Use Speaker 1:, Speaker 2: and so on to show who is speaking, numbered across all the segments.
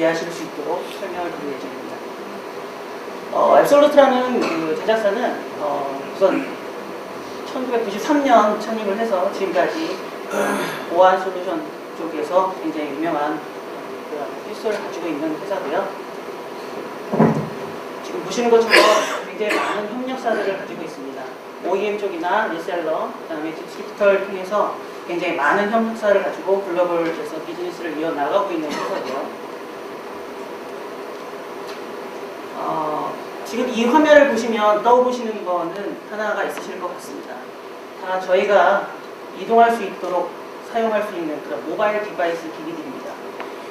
Speaker 1: 이해하실 수 있도록 설명을 드릴 예정입니다. 어, 앱솔루트라는 그 제작사는 어, 우선 1993년 창립을 해서 지금까지 보안 솔루션 쪽에서 굉장히 유명한 필수를 가지고 있는 회사고요. 지금 보시는 것처럼 굉장히 많은 협력사들을 가지고 있습니다. OEM 쪽이나 리셀러, 그다음에 디스트리뷰터를 통해서 굉장히 많은 협력사를 가지고 글로벌 에서 비즈니스를 이어나가고 있는 회사고요. 지금 이 화면을 보시면 떠오르시는 거는 하나가 있으실 것 같습니다. 다 저희가 이동할 수 있도록 사용할 수 있는 그런 모바일 디바이스 기기들입니다.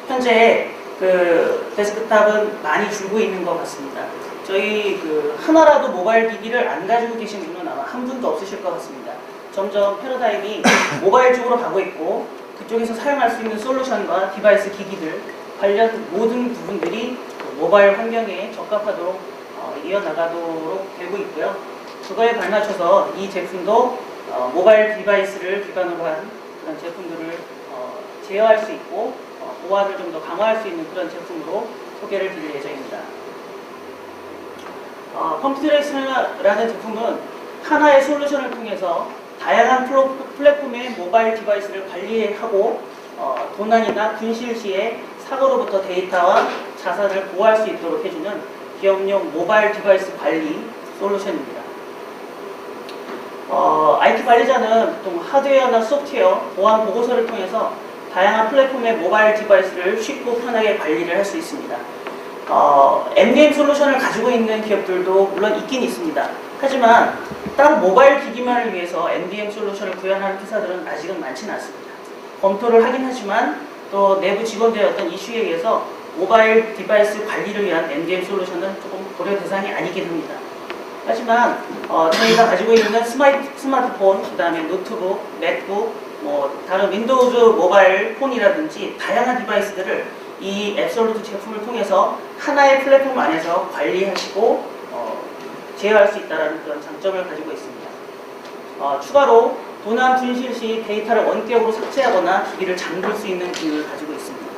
Speaker 1: 현재 그 데스크탑은 많이 줄고 있는 것 같습니다. 저희 그 하나라도 모바일 기기를 안 가지고 계신 분은 아마 한 분도 없으실 것 같습니다. 점점 패러다임이 모바일 쪽으로 가고 있고 그쪽에서 사용할 수 있는 솔루션과 디바이스 기기들 관련 모든 부분들이 그 모바일 환경에 적합하도록 어, 이어나가도록 되고 있고요. 그거에 발맞춰서 이 제품도 어, 모바일 디바이스를 기반으로 한 그런 제품들을 어, 제어할 수 있고 어, 보안을 좀 더 강화할 수 있는 그런 제품으로 소개를 드릴 예정입니다. 어, 컴퓨터렉스라는 제품은 하나의 솔루션을 통해서 다양한 플로- 플랫폼의 모바일 디바이스를 관리하고 어, 도난이나 분실 시에 사고로부터 데이터와 자산을 보호할 수 있도록 해주는 기업용 모바일 디바이스 관리 솔루션입니다. 어, IT 관리자는 보통 하드웨어나 소프트웨어, 보안 보고서를 통해서 다양한 플랫폼의 모바일 디바이스를 쉽고 편하게 관리를 할 수 있습니다. 어, MDM 솔루션을 가지고 있는 기업들도 물론 있긴 있습니다. 하지만 따로 모바일 기기만을 위해서 MDM 솔루션을 구현하는 회사들은 아직은 많지는 않습니다. 검토를 하긴 하지만 또 내부 직원들의 어떤 이슈에 의해서 모바일 디바이스 관리를 위한 MDM 솔루션은 조금 고려 대상이 아니긴 합니다. 하지만 어, 저희가 가지고 있는 스마트, 스마트 폰, 그 다음에 노트북, 맥북, 뭐 다른 윈도우즈 모바일 폰이라든지 다양한 디바이스들을 이 앱솔루트 제품을 통해서 하나의 플랫폼 안에서 관리하시고 어, 제어할 수 있다는 그런 장점을 가지고 있습니다. 어, 추가로 도난 분실 시 데이터를 원격으로 삭제하거나 기기를 잠글 수 있는 기능을 가지고 있습니다.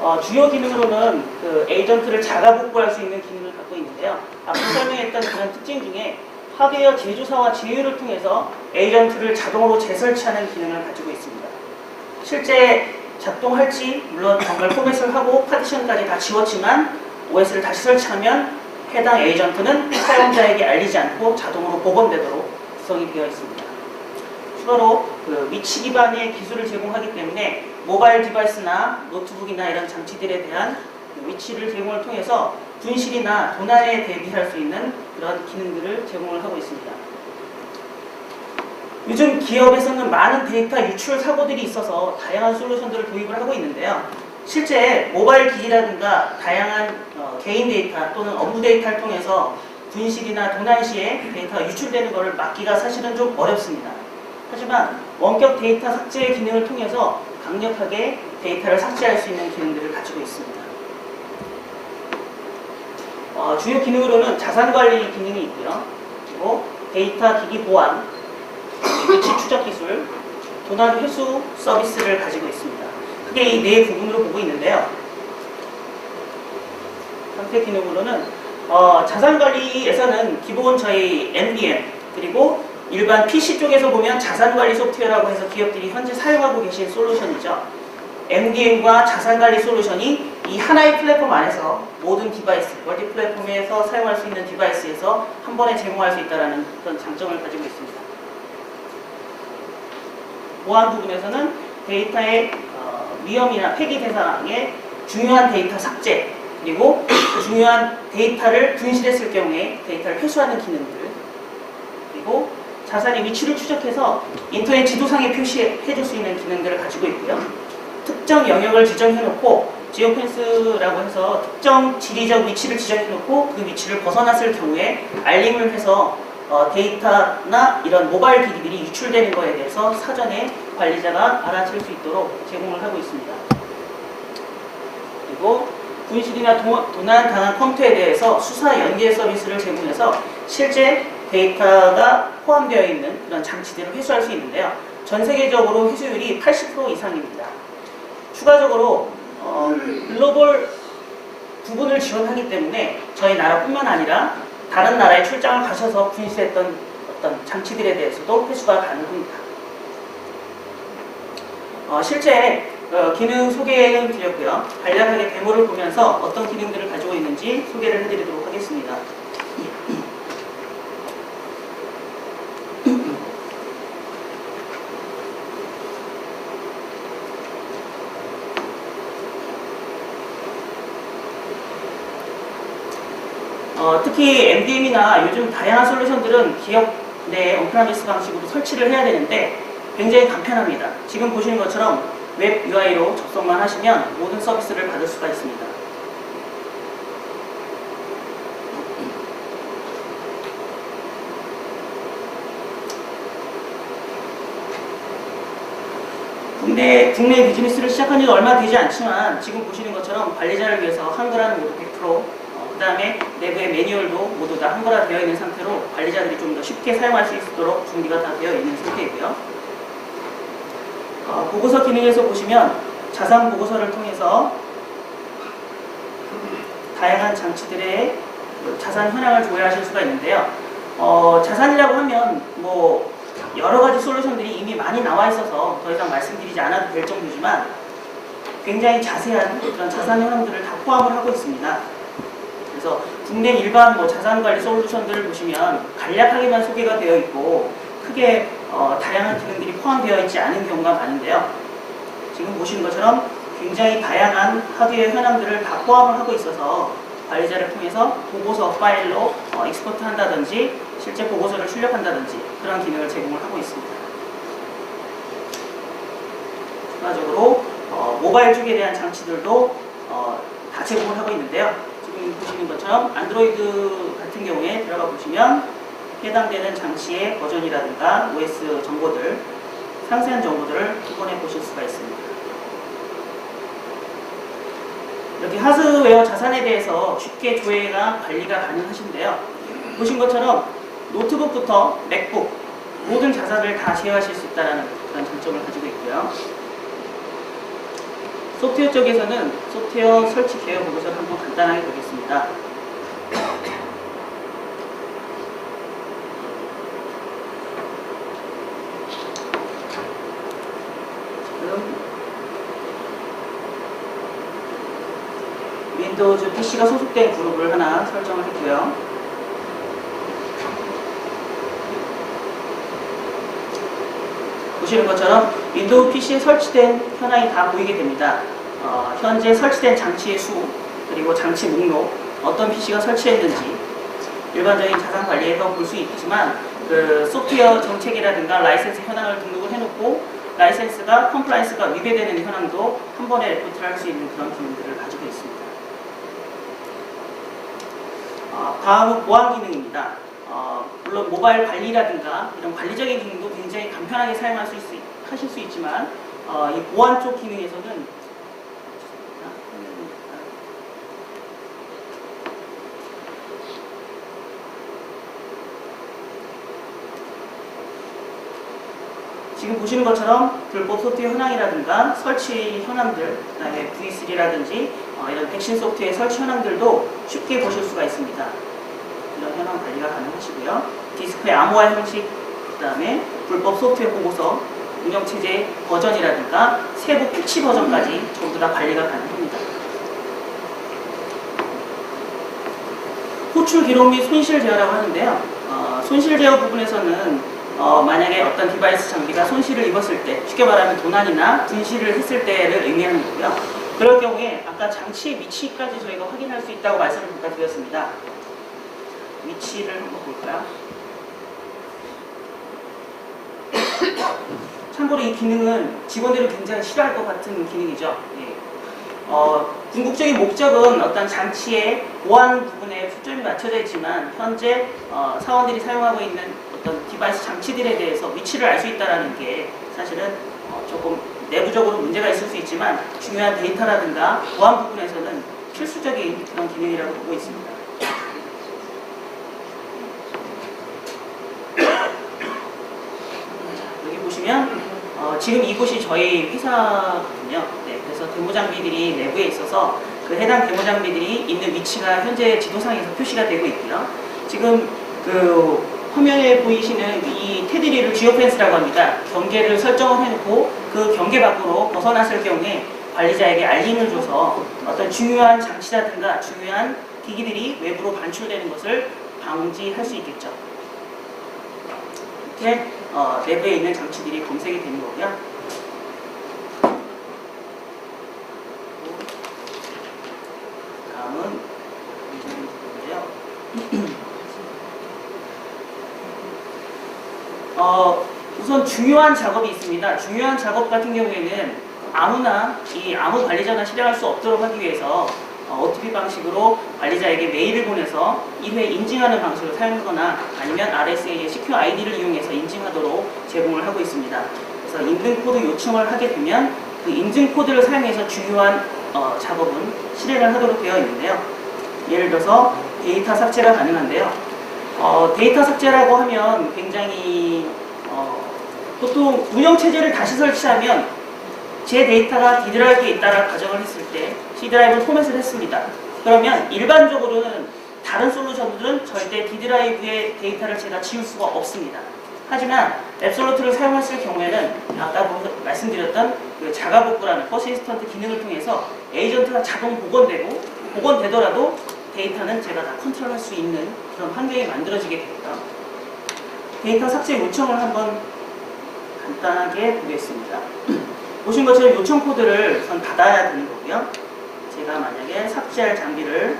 Speaker 1: 어, 주요 기능으로는 그 에이전트를 자가 복구할 수 있는 기능을 갖고 있는데요. 앞서 설명했던 그런 특징 중에 하드웨어 제조사와 제휴를 통해서 에이전트를 자동으로 재설치하는 기능을 가지고 있습니다. 실제 작동할지 물론 정말 포맷을 하고 파티션까지 다 지웠지만 OS를 다시 설치하면 해당 에이전트는 사용자에게 알리지 않고 자동으로 복원되도록 구성이 되어 있습니다. 추가로 그 위치 기반의 기술을 제공하기 때문에 모바일 디바이스나 노트북이나 이런 장치들에 대한 그 위치를 제공을 통해서 분실이나 도난에 대비할 수 있는 그런 기능들을 제공을 하고 있습니다. 요즘 기업에서는 많은 데이터 유출 사고들이 있어서 다양한 솔루션들을 도입을 하고 있는데요. 실제 모바일 기기라든가 다양한 어, 개인 데이터 또는 업무 데이터를 통해서 분실이나 도난 시에 데이터가 유출되는 것을 막기가 사실은 좀 어렵습니다. 하지만 원격 데이터 삭제 기능을 통해서 강력하게 데이터를 삭제할 수 있는 기능들을 가지고 있습니다. 어, 주요 기능으로는 자산 관리 기능이 있고요. 그리고 데이터 기기 보안, 위치 추적 기술, 도난 회수 서비스를 가지고 있습니다. 크게 이 네 부분으로 보고 있는데요. 상태 기능으로는 어, 자산 관리에서는 기본 저희 NBM 그리고 일반 PC 쪽에서 보면 자산 관리 소프트웨어라고 해서 기업들이 현재 사용하고 계신 솔루션이죠. MDM과 자산 관리 솔루션이 이 하나의 플랫폼 안에서 모든 디바이스, 멀티 플랫폼에서 사용할 수 있는 디바이스에서 한 번에 제공할 수 있다는 그런 장점을 가지고 있습니다. 보안 부분에서는 데이터의 어, 위험이나 폐기 대상의 중요한 데이터 삭제 그리고 중요한 데이터를 분실했을 경우에 데이터를 회수하는 기능들 그리고 자산의 위치를 추적해서 인터넷 지도상에 표시해 줄 수 있는 기능들을 가지고 있고요. 특정 영역을 지정해놓고 지오펜스라고 해서 특정 지리적 위치를 지정해놓고 그 위치를 벗어났을 경우에 알림을 해서 어, 데이터나 이런 모바일 기기들이 유출되는 것에 대해서 사전에 관리자가 알아챌 수 있도록 제공을 하고 있습니다. 그리고 분실이나 도, 도난 당한 컴퓨터에 대해서 수사 연계 서비스를 제공해서 실제 데이터가 포함되어 있는 그런 장치들을 회수할 수 있는데요. 전 세계적으로 회수율이 80% 이상입니다. 추가적으로 어, 글로벌 부분을 지원하기 때문에 저희 나라뿐만 아니라 다른 나라에 출장을 가셔서 분실했던 어떤 장치들에 대해서도 회수가 가능합니다. 어, 실제 어, 기능 소개는 드렸고요. 간략하게 데모를 보면서 어떤 기능들을 가지고 있는지 소개를 해드리도록 하겠습니다. 어, 특히 MDM이나 요즘 다양한 솔루션들은 기업 내 온프라미스 방식으로 설치를 해야 되는데 굉장히 간편합니다. 지금 보시는 것처럼 웹 UI로 접속만 하시면 모든 서비스를 받을 수가 있습니다. 국내, 국내 비즈니스를 시작한 지가 얼마 되지 않지만 지금 보시는 것처럼 관리자를 위해서 한글화는 모두 100%, 어, 그 다음에 내부의 매뉴얼도 모두 다 한글화 되어 있는 상태로 관리자들이 좀 더 쉽게 사용할 수 있도록 준비가 다 되어 있는 상태이고요. 어, 보고서 기능에서 보시면 자산 보고서를 통해서 다양한 장치들의 그 자산 현황을 조회하실 수가 있는데요. 어, 자산이라고 하면 뭐 여러 가지 솔루션들이 이미 많이 나와 있어서 더 이상 말씀드리지 않아도 될 정도지만 굉장히 자세한 그런 자산 현황들을 다 포함을 하고 있습니다. 그래서 국내 일반 뭐 자산 관리 솔루션들을 보시면 간략하게만 소개가 되어 있고 크게 어, 다양한 기능들이 포함되어 있지 않은 경우가 많은데요. 지금 보시는 것처럼 굉장히 다양한 하드웨어 현황들을 다 포함을 하고 있어서 관리자를 통해서 보고서 파일로 어, 익스포트 한다든지 실제 보고서를 출력한다든지 그런 기능을 제공을 하고 있습니다. 추가적으로 어, 모바일 쪽에 대한 장치들도 어, 다 제공을 하고 있는데요. 보시는 것처럼 안드로이드 같은 경우에 들어가 보시면 해당되는 장치의 버전이라든가 OS 정보들, 상세한 정보들을 확인해 보실 수가 있습니다. 이렇게 하드웨어 자산에 대해서 쉽게 조회가 관리가 가능하신데요. 보신 것처럼 노트북부터 맥북 모든 자산을 다 제어하실 수 있다는 그런 장점을 가지고 있고요. 소프트웨어 쪽에서는 소프트웨어 설치 개요 보고서를 한번 간단하게 보겠습니다. 윈도우즈 PC가 소속된 그룹을 하나 설정을 했고요. 보시는 것처럼 윈도우 PC에 설치된 현황이 다 보이게 됩니다. 어, 현재 설치된 장치의 수, 그리고 장치 목록, 어떤 PC가 설치했는지 일반적인 자산 관리에서 볼 수 있지만 그 소프트웨어 정책이라든가 라이센스 현황을 등록을 해놓고 라이센스가 컴플라이언스가 위배되는 현황도 한 번에 레포트를 할 수 있는 그런 기능들을 가지고 있습니다. 어, 다음은 보안 기능입니다. 어, 물론 모바일 관리라든가 이런 관리적인 기능도 굉장히 간편하게 사용할 수 있, 하실 수 있지만 어, 이 보안 쪽 기능에서는 지금 보시는 것처럼 불법 소프트웨어 현황이라든가 설치 현황들, 그다음에 V3라든지 어, 이런 백신 소프트웨어 설치 현황들도 쉽게 보실 수가 있습니다. 이런 현황 관리가 가능하시고요. 디스크의 암호화 형식, 그 다음에 불법 소프트웨어 보고서, 운영체제 버전이라든가 세부 패치 버전까지 전부 다 관리가 가능합니다. 호출 기록 및 손실 제어라고 하는데요. 어, 손실 제어 부분에서는 어, 만약에 어떤 디바이스 장비가 손실을 입었을 때, 쉽게 말하면 도난이나 분실을 했을 때를 의미하는 거고요. 그럴 경우에 아까 장치의 위치까지 저희가 확인할 수 있다고 말씀을 드렸습니다. 위치를 한번 볼까요? 참고로 이 기능은 직원들이 굉장히 싫어할 것 같은 기능이죠. 예. 어, 궁극적인 목적은 어떤 장치의 보안 부분에 초점이 맞춰져 있지만 현재 어, 사원들이 사용하고 있는 어떤 디바이스 장치들에 대해서 위치를 알 수 있다는 게 사실은 어, 조금 내부적으로 문제가 있을 수 있지만 중요한 데이터라든가 보안 부분에서는 필수적인 그런 기능이라고 보고 있습니다. 여기 보시면 지금 이곳이 저희 회사거든요. 네, 그래서 데모 장비들이 내부에 있어서 그 해당 데모 장비들이 있는 위치가 현재 지도상에서 표시가 되고 있고요. 지금 그 화면에 보이시는 이 테두리를 지오 펜스라고 합니다. 경계를 설정을 해놓고 그 경계 밖으로 벗어났을 경우에 관리자에게 알림을 줘서 어떤 중요한 장치라든가 중요한 기기들이 외부로 반출되는 것을 방지할 수 있겠죠. 이렇게 어, 내부에 있는 장치들이 검색이 되는 거고요. 다음은. 어, 우선 중요한 작업이 있습니다. 중요한 작업 같은 경우에는 아무나 이 아무 관리자나 실행할 수 없도록 하기 위해서 어, OTP 방식으로 관리자에게 메일을 보내서 1회 인증하는 방식을 사용하거나 아니면 RSA의 CQ ID를 이용해서 인증하도록 제공을 하고 있습니다. 그래서 인증 코드 요청을 하게 되면 그 인증 코드를 사용해서 중요한 어, 작업은 실행을 하도록 되어 있는데요. 예를 들어서 데이터 삭제가 가능한데요. 어, 데이터 삭제라고 하면 굉장히 어, 보통 운영 체제를 다시 설치하면 제 데이터가 D 드라이브에 있다라 가정을 했을 때 C 드라이브를 포맷을 했습니다. 그러면 일반적으로는 다른 솔루션들은 절대 D 드라이브의 데이터를 제가 지울 수가 없습니다. 하지만 앱솔루트를 사용했을 경우에는 아까 보- 말씀드렸던 그 자가 복구라는 퍼시스턴트 기능을 통해서 에이전트가 자동 복원되고 복원되더라도 데이터는 제가 다 컨트롤할 수 있는 그런 환경이 만들어지게 되고요. 데이터 삭제 요청을 한번 간단하게 보겠습니다. 보신 것처럼 요청 코드를 우선 받아야 되는 거고요. 제가 만약에 삭제할 장비를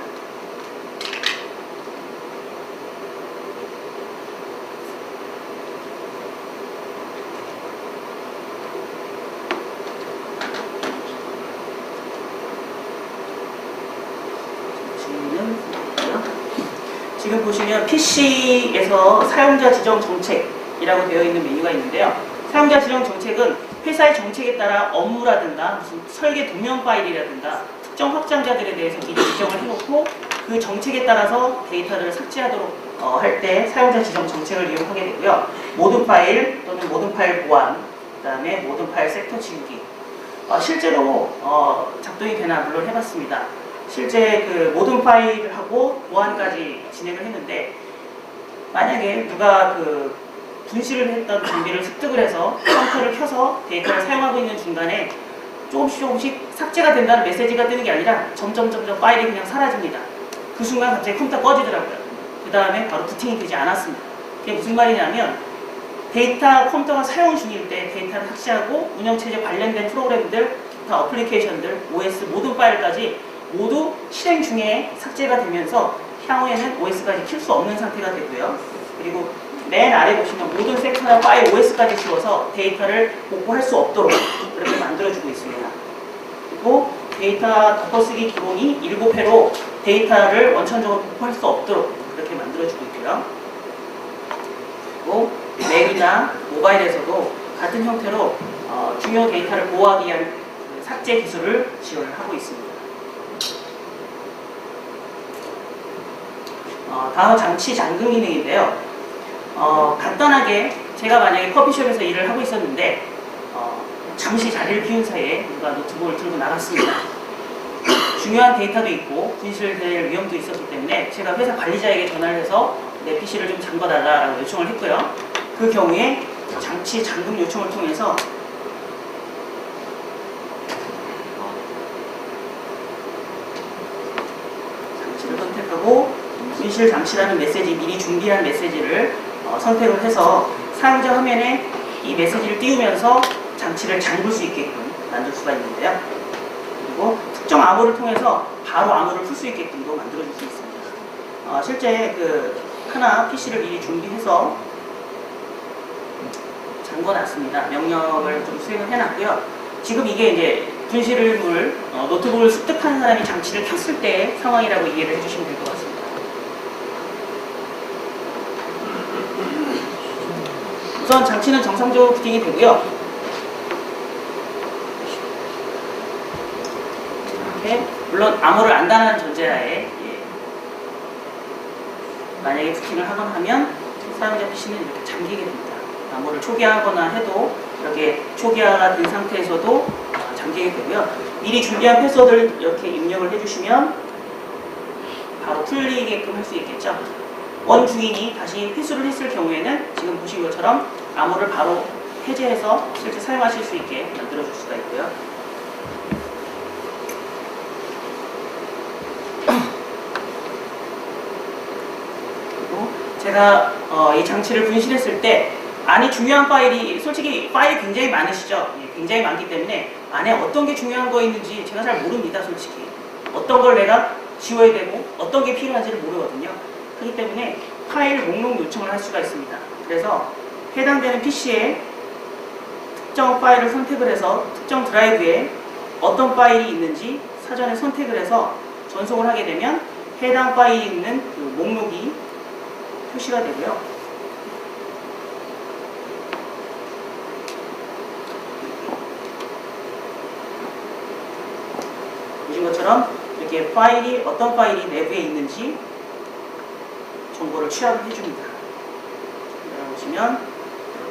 Speaker 1: 지금 보시면 PC에서 사용자 지정 정책이라고 되어 있는 메뉴가 있는데요. 사용자 지정 정책은 회사의 정책에 따라 업무라든가 무슨 설계 도면 파일이라든가 특정 확장자들에 대해서 미리 지정을 해놓고 그 정책에 따라서 데이터를 삭제하도록 할때 사용자 지정 정책을 이용하게 되고요. 모든 파일 또는 모든 파일 보안, 그 다음에 모든 파일 섹터 지우기. 어, 실제로 어, 작동이 되나 물론 해봤습니다. 실제 그 모든 파일하고 보안까지 진행을 했는데 만약에 누가 그 분실을 했던 장비를 습득을 해서 컴퓨터를 켜서 데이터를 사용하고 있는 중간에 조금씩 조금씩 삭제가 된다는 메시지가 뜨는 게 아니라 점점 점점 파일이 그냥 사라집니다. 그 순간 갑자기 컴퓨터 꺼지더라고요. 그 다음에 바로 부팅이 되지 않았습니다. 그게 무슨 말이냐면 데이터 컴퓨터가 사용 중일 때 데이터를 삭제하고 운영체제 관련된 프로그램들, 기타 어플리케이션들, OS 모든 파일까지 모두 실행 중에 삭제가 되면서 향후에는 OS까지 킬 수 없는 상태가 되고요. 그리고 맨 아래 보시면 모든 섹터나 파일 OS까지 지워서 데이터를 복구할 수 없도록 그렇게 만들어주고 있습니다. 그리고 데이터 덮어쓰기 기본이 7회로 데이터를 원천적으로 복구할 수 없도록 그렇게 만들어주고 있고요. 그리고 맥이나 모바일에서도 같은 형태로 어, 중요 데이터를 보호하기 위한 그 삭제 기술을 지원을 하고 있습니다. 어, 다음은 장치 잠금 기능인데요. 어, 간단하게 제가 만약에 커피숍에서 일을 하고 있었는데 어, 잠시 자리를 비운 사이에 누가 노트북을 들고 나갔습니다. 중요한 데이터도 있고 분실될 위험도 있었기 때문에 제가 회사 관리자에게 전화를 해서 내 PC를 좀 잠궈달라고 요청을 했고요. 그 경우에 장치 잠금 요청을 통해서 장치를 선택하고 분실 장치라는 메시지 미리 준비한 메시지를 어, 선택을 해서 사용자 화면에 이 메시지를 띄우면서 장치를 잠글 수 있게끔 만들 수가 있는데요. 그리고 특정 암호를 통해서 바로 암호를 풀 수 있게끔도 만들어줄 수 있습니다. 어, 실제 그 하나 PC를 미리 준비해서 잠궈놨습니다. 명령을 좀 수행을 해놨고요. 지금 이게 이제 분실물 어, 노트북을 습득한 사람이 장치를 켰을 때 상황이라고 이해를 해주시면 될 것 같습니다. 우선 장치는 정상적으로 부팅이 되고요. 이렇게 물론 암호를 안다는 전제하에 예. 만약에 부팅을 하거나 하면 사용자 PC는 이렇게 잠기게 됩니다. 암호를 초기화하거나 해도 이렇게 초기화가 된 상태에서도 어, 잠기게 되고요. 미리 준비한 패스워드를 이렇게 입력을 해주시면 바로 풀리게끔 할 수 있겠죠. 원 주인이 다시 회수를 했을 경우에는 지금 보신 것처럼 암호를 바로 해제해서 실제 사용하실 수 있게 만들어 줄 수가 있고요. 그리고 제가 어, 이 장치를 분실했을 때 안에 중요한 파일이 솔직히 파일이 굉장히 많으시죠? 예, 굉장히 많기 때문에 안에 어떤 게 중요한 거 있는지 제가 잘 모릅니다, 솔직히. 어떤 걸 내가 지워야 되고 어떤 게 필요한지를 모르거든요. 그렇기 때문에 파일 목록 요청을 할 수가 있습니다. 그래서 해당되는 PC에 특정 파일을 선택을 해서 특정 드라이브에 어떤 파일이 있는지 사전에 선택을 해서 전송을 하게 되면 해당 파일이 있는 그 목록이 표시가 되고요. 보신 것처럼 이렇게 파일이 어떤 파일이 내부에 있는지 정보를 취합을 해줍니다. 보시면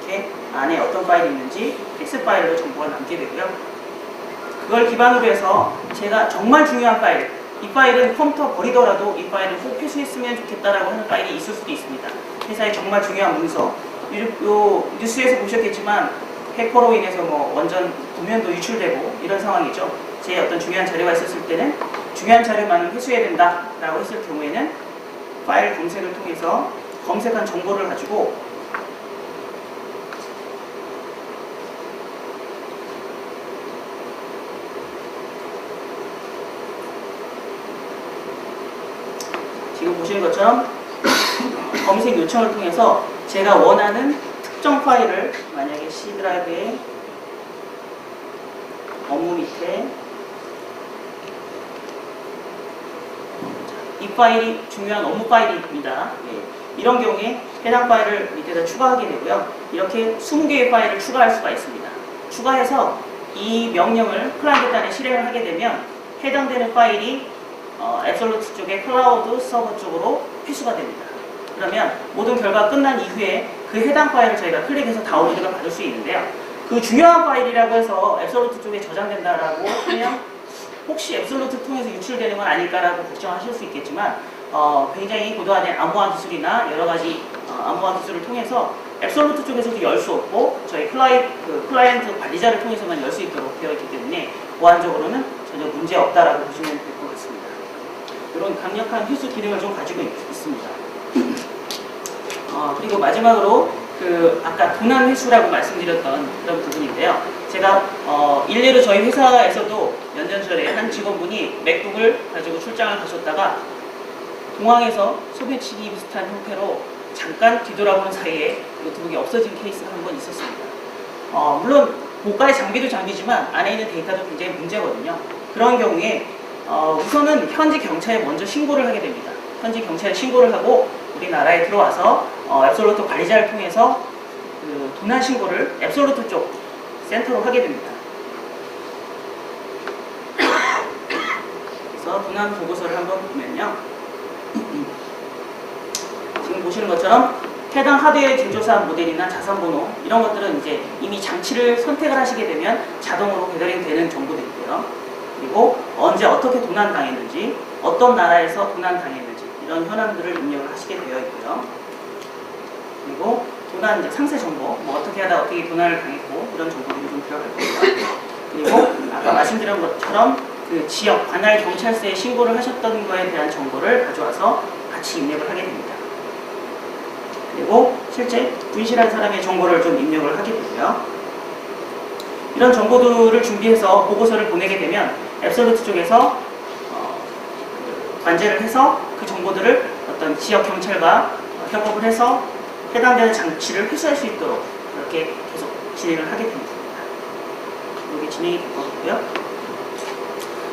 Speaker 1: 이렇게 안에 어떤 파일이 있는지 텍스트 파일로 정보가 남게 되고요. 그걸 기반으로 해서 제가 정말 중요한 파일, 이 파일은 컴퓨터 버리더라도 이 파일은 꼭 필수했으면 좋겠다라고 하는 파일이 있을 수도 있습니다. 회사에 정말 중요한 문서, 요, 요 뉴스에서 보셨겠지만 해커로 인해서 뭐 완전 도면도 유출되고 이런 상황이죠. 제 어떤 중요한 자료가 있었을 때는 중요한 자료만은 회수해야 된다라고 했을 경우에는 파일 검색을 통해서 검색한 정보를 가지고 지금 보시는 것처럼 검색 요청을 통해서 제가 원하는 특정 파일을 만약에 C 드라이브에 업무 밑에 이 파일이 중요한 업무 파일입니다. 예. 이런 경우에 해당 파일을 밑에다 추가하게 되고요. 이렇게 20개의 파일을 추가할 수가 있습니다. 추가해서 이 명령을 클라이언트 단에 실행을 하게 되면 해당되는 파일이 어, 앱솔루트 쪽의 클라우드 서버 쪽으로 회수가 됩니다. 그러면 모든 결과가 끝난 이후에 그 해당 파일을 저희가 클릭해서 다운로드가 받을 수 있는데요. 그 중요한 파일이라고 해서 앱솔루트 쪽에 저장된다라고 하면 혹시 앱솔루트 통해서 유출되는 건 아닐까라고 걱정하실 수 있겠지만 어, 굉장히 고도화된 암호화 기술이나 여러 가지 어, 암호화 기술을 통해서 앱솔루트 쪽에서도 열 수 없고 저희 클라이, 그 클라이언트 관리자를 통해서만 열 수 있도록 되어 있기 때문에 보안적으로는 전혀 문제 없다라고 보시면 같습니다. 이런 강력한 회수 기능을 좀 가지고 있, 있습니다. 어, 그리고 마지막으로 그 아까 도난 회수라고 말씀드렸던 그런 부분인데요. 제가 어, 일례로 저희 회사에서도 전에 한 직원분이 맥북을 가지고 출장을 가셨다가 공항에서 소매치기 비슷한 형태로 잠깐 뒤돌아보는 사이에 노트북이 없어진 케이스가 한 번 있었습니다. 어, 물론 고가의 장비도 장비지만 안에 있는 데이터도 굉장히 문제거든요. 그런 경우에 어, 우선은 현지 경찰에 먼저 신고를 하게 됩니다. 현지 경찰에 신고를 하고 우리나라에 들어와서 어, 앱솔루트 관리자를 통해서 그 도난 신고를 앱솔루트 쪽 센터로 하게 됩니다. 그래서 도난 보고서를 한번 보면요. 지금 보시는 것처럼 해당 하드웨어 제조사 모델이나 자산번호 이런 것들은 이제 이미 장치를 선택을 하시게 되면 자동으로 배달이 되는 정보들이고요. 그리고 언제 어떻게 도난 당했는지, 어떤 나라에서 도난 당했는지 이런 현황들을 입력을 하시게 되어 있고요. 그리고 도난 이제 상세 정보, 뭐 어떻게 하다 어떻게 도난을 당했고 이런 정보들이 좀 들어갈 거고요. 그리고 아까 말씀드린 것처럼 그 지역 관할 경찰서에 신고를 하셨던 거에 대한 정보를 가져와서 같이 입력을 하게 됩니다. 그리고 실제 분실한 사람의 정보를 좀 입력을 하게 되고요. 이런 정보들을 준비해서 보고서를 보내게 되면 앱솔루트 쪽에서 어, 그 관제를 해서 그 정보들을 어떤 지역 경찰과 어, 협업을 해서 해당되는 장치를 회수할 수 있도록 그렇게 계속 진행을 하게 됩니다. 이렇게 진행이 될 거고요.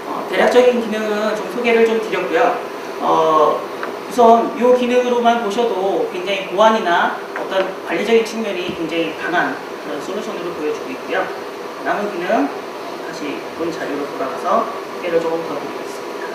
Speaker 1: 어, 대략적인 기능은 좀 소개를 좀 드렸고요. 어, 우선 이 기능으로만 보셔도 굉장히 보안이나 어떤 관리적인 측면이 굉장히 강한 그런 솔루션으로 보여주고 있고요. 남은 기능 다시 본 자료로 돌아가서 소개를 조금 더 드리겠습니다.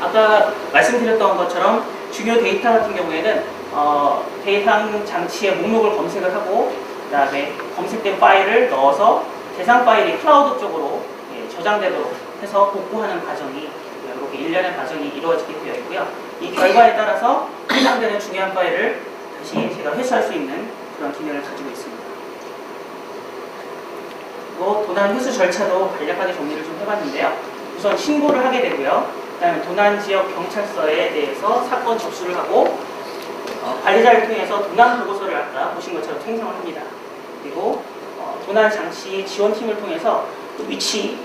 Speaker 1: 아까 말씀드렸던 것처럼 중요 데이터 같은 경우에는 어, 대상 장치의 목록을 검색을 하고 그 다음에 검색된 파일을 넣어서 대상 파일이 클라우드 쪽으로 예, 저장되도록 해서 복구하는 과정이 이렇게 일련의 과정이 이루어지게 되어 있고요. 이 결과에 따라서 해당되는 중요한 파일을 다시 제가 회수할 수 있는 그런 기능을 가지고 있습니다. 그리고 도난 회수 절차도 간략하게 정리를 좀 해봤는데요. 우선 신고를 하게 되고요. 그 다음에 도난 지역 경찰서에 대해서 사건 접수를 하고 어, 관리자를 통해서 도난 보고서를 아까 보신 것처럼 생성을 합니다. 그리고 어, 도난 장치 지원팀을 통해서 그 위치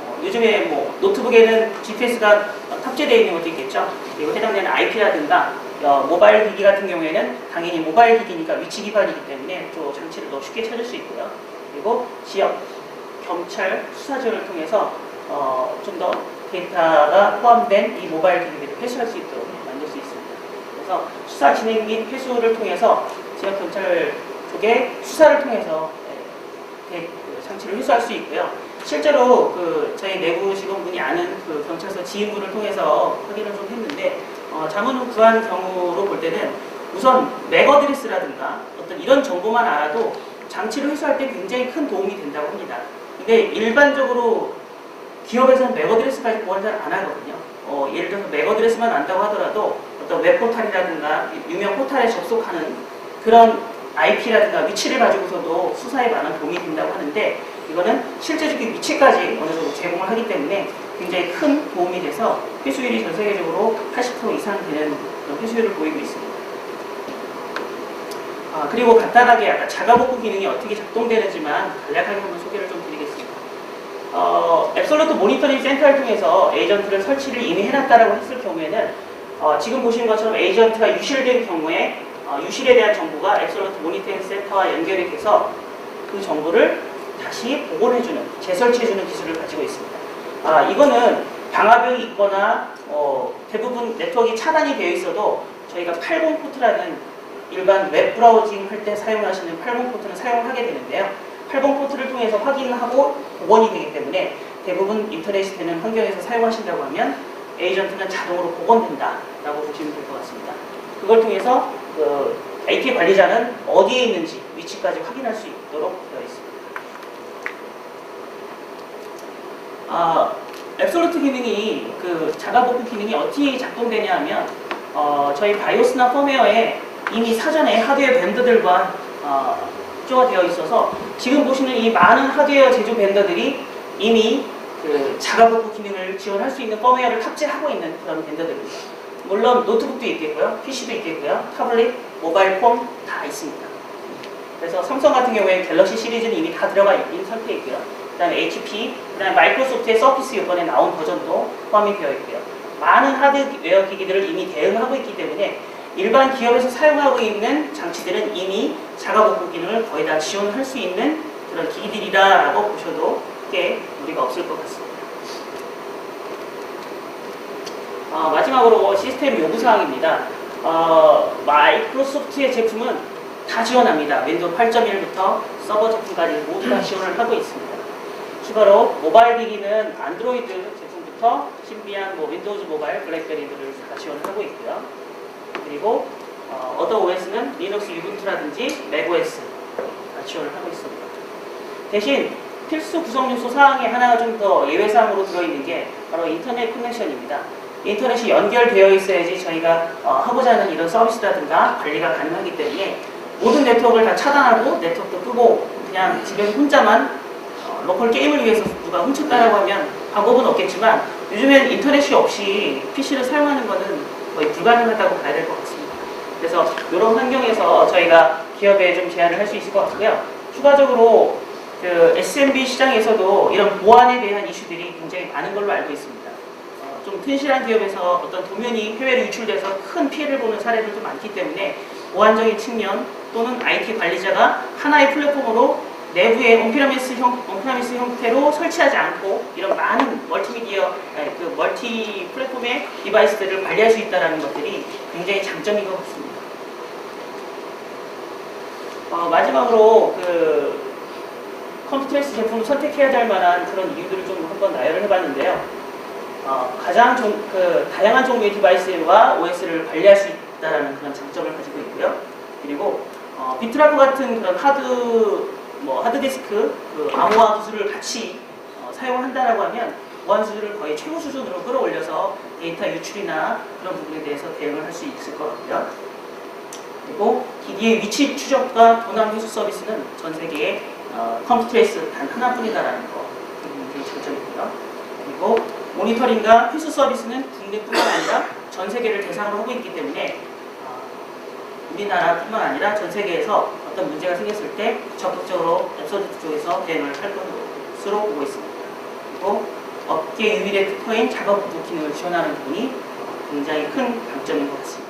Speaker 1: 어, 요즘에 뭐 노트북에는 GPS가 탑재되어 있는 것도 있겠죠. 그리고 해당되는 IP라든가 어, 모바일 기기 같은 경우에는 당연히 모바일 기기니까 위치 기반이기 때문에 또 장치를 더 쉽게 찾을 수 있고요. 그리고 지역 경찰 수사 지원을 통해서 어, 좀 더 데이터가 포함된 이 모바일 기기들을 회수할 수 있도록 만들 수 있습니다. 그래서 수사 진행 및 회수를 통해서 지역 경찰 쪽에 수사를 통해서 예, 대- 그 장치를 회수할 수 있고요. 실제로 그 저희 내부 직원분이 아는 그 경찰서 지인분을 통해서 확인을 좀 했는데 어, 자문을 구한 경우로 볼 때는 우선 맥어드레스라든가 어떤 이런 정보만 알아도 장치를 회수할 때 굉장히 큰 도움이 된다고 합니다. 근데 일반적으로 기업에서는 맥어드레스까지 보완 잘안 하거든요. 어, 예를 들어서 맥어드레스만 안다고 하더라도 어떤 웹포탈이라든가 유명 포탈에 접속하는 그런 IP라든가 위치를 가지고서도 수사에 많은 도움이 된다고 하는데 이거는 실제적인 위치까지 어느 정도 제공을 하기 때문에 굉장히 큰 도움이 돼서 회수율이 전 세계적으로 80% 이상 되는 그런 회수율을 보이고 있습니다. 아, 그리고 간단하게 아까 자가복구 기능이 어떻게 작동되는지만 간략하게 한번 소개를 좀 드리겠습니다. 어, 앱솔루트 모니터링 센터를 통해서 에이전트를 설치를 이미 해놨다라고 했을 경우에는 어, 지금 보시는 것처럼 에이전트가 유실된 경우에 어, 유실에 대한 정보가 앱솔루트 모니터링 센터와 연결이 돼서 그 정보를 다시 복원해주는, 재설치해주는 기술을 가지고 있습니다. 아, 이거는 방화벽이 있거나 어, 대부분 네트워크가 차단이 되어 있어도 저희가 80 포트라는 일반 웹 브라우징 할 때 사용하시는 80 포트는 사용하게 되는데요. 80 포트를 통해서 확인하고 복원이 되기 때문에 대부분 인터넷이 되는 환경에서 사용하신다고 하면 에이전트는 자동으로 복원된다라고 보시면 될 것 같습니다. 그걸 통해서 그 IT 관리자는 어디에 있는지 위치까지 확인할 수 있도록 되어 있습니다. 아, 앱솔루트 기능이 그 자가 복구 기능이 어떻게 작동되냐 하면 어, 저희 바이오스나 펌웨어에 이미 사전에 하드웨어 밴드들과 어, 조가 되어 있어서 지금 보시는 이 많은 하드웨어 제조 밴더들이 이미 그 자가 복구 기능을 지원할 수 있는 펌웨어를 탑재하고 있는 그런 밴더들입니다. 물론 노트북도 있겠고요, PC도 있겠고요, 타블릿, 모바일 폰 다 있습니다. 그래서 삼성 같은 경우에 갤럭시 시리즈는 이미 다 들어가 있는 상태이고요. 그다음에 HP, 그다음에 마이크로소프트의 서피스 이번에 나온 버전도 포함이 되어 있고요. 많은 하드웨어 기기들을 이미 대응하고 있기 때문에 일반 기업에서 사용하고 있는 장치들은 이미 자가 복구 기능을 거의 다 지원할 수 있는 그런 기기들이다라고 보셔도 크게 무리가 없을 것 같습니다. 어, 마지막으로 시스템 요구사항입니다. 어, 마이크로소프트의 제품은 다 지원합니다. 윈도우 8.1부터 서버 제품까지 모두 다 지원을 하고 있습니다. 추가로 모바일 기기는 안드로이드 제품부터 신비한 뭐 윈도우즈 모바일, 블랙베리들을 다 지원하고 있고요. 그리고 어, 어더 OS는 리눅스 유분투라든지 맥OS 다 지원을 하고 있습니다. 대신 필수 구성 요소 사항에 하나가 좀 더 예외 사항으로 들어있는 게 바로 인터넷 커넥션입니다. 인터넷이 연결되어 있어야지 저희가 어, 하고자 하는 이런 서비스라든가 관리가 가능하기 때문에 모든 네트워크를 다 차단하고 네트워크 끄고 그냥 집에서 혼자만 어, 로컬 게임을 위해서 누가 훔쳤다라고 하면 방법은 없겠지만 요즘엔 인터넷이 없이 PC를 사용하는 것은 거의 불가능하다고 봐야 될 것 같습니다. 그래서 이런 환경에서 저희가 기업에 좀 제안을 할 수 있을 것 같고요. 추가적으로 그 SMB 시장에서도 이런 보안에 대한 이슈들이 굉장히 많은 걸로 알고 있습니다. 어, 좀 튼실한 기업에서 어떤 도면이 해외로 유출돼서 큰 피해를 보는 사례들도 많기 때문에 보안적인 측면 또는 IT 관리자가 하나의 플랫폼으로 내부에 온피라미스 형, 온피라미스 형태로 설치하지 않고 이런 많은 멀티미디어, 아니, 그 멀티 플랫폼의 디바이스들을 관리할 수 있다는 것들이 굉장히 장점인 것 같습니다. 어, 마지막으로 그 컴퓨터엑스 제품을 선택해야 될 만한 그런 이유들을 좀 한번 나열을 해봤는데요. 어, 가장 좀, 그그 다양한 종류의 디바이스와 OS를 관리할 수 있다는 그런 장점을 가지고 있고요. 그리고 어, 비트라프 같은 그런 하드 뭐 하드디스크 그 암호화 기술을 같이 어, 사용한다라고 하면 보안 수준을 거의 최고 수준으로 끌어올려서 데이터 유출이나 그런 부분에 대해서 대응을 할 수 있을 것 같고요. 그리고 기기의 위치 추적과 도난 회수 서비스는 전 세계에 어, 컴퓨터 트레이스 단 하나뿐이다라는 거 굉장히 장점이고요. 그리고 모니터링과 회수 서비스는 국내뿐만 아니라 전 세계를 대상으로 하고 있기 때문에 어, 우리나라뿐만 아니라 전 세계에서 어떤 문제가 생겼을 때 적극적으로 앱서드 쪽에서 대응을 할 것으로 보고 있습니다. 그리고 업계 유일의 특허인 작업 기능을 지원하는 부분이 어, 굉장히 큰 강점인 것 같습니다.